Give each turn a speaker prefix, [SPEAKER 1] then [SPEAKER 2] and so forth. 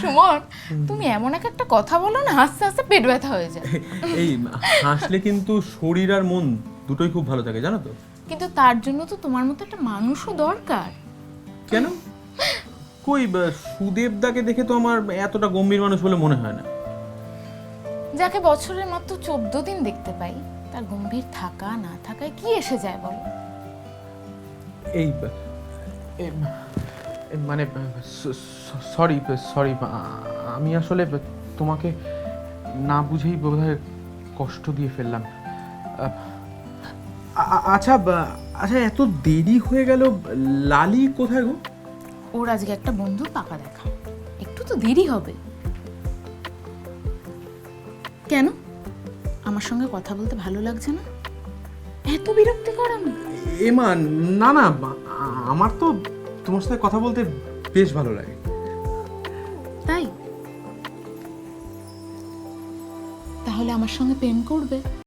[SPEAKER 1] সুমন তুমি এমন এক একটা কথা বলো না হাসতে হাসতে পেট ব্যথা হয়ে যায়।
[SPEAKER 2] এই হাসলে কিন্তু শরীর আর মন দুটোই খুব ভালো থাকে জানো তো?
[SPEAKER 1] কিন্তু তার জন্য তো তোমার মতো একটা মানুষও দরকার।
[SPEAKER 2] কেন? কই বা, সুদেবদাকে দেখে তো আমার এতটা গম্ভীর মানুষ বলে মনে হয় না।
[SPEAKER 1] যাকে বছরের মাত্র চোদ্দ দিন দেখতে পাই তার গম্ভীর থাকা না থাকায় কি এসে যায় বলো?
[SPEAKER 2] এই মানে সরি সরি আমি আসলে তোমাকে না বুঝেই বোধহয় কষ্ট দিয়ে ফেললাম। আচ্ছা আচ্ছা এত দেরি হয়ে গেল লালি কোথায় গো?
[SPEAKER 1] ওর আজকে একটা বন্ধু পাকা দেখা। একটু তো দেরি হবে। কেন? আমার সঙ্গে কথা বলতে ভালো লাগছে না। এত বিরক্তিকর আমি।
[SPEAKER 2] এমা না না আমার তো তোমার সাথে কথা বলতে বেশ ভালো লাগে।
[SPEAKER 1] তাই? তাহলে আমার সঙ্গে প্রেম করবে।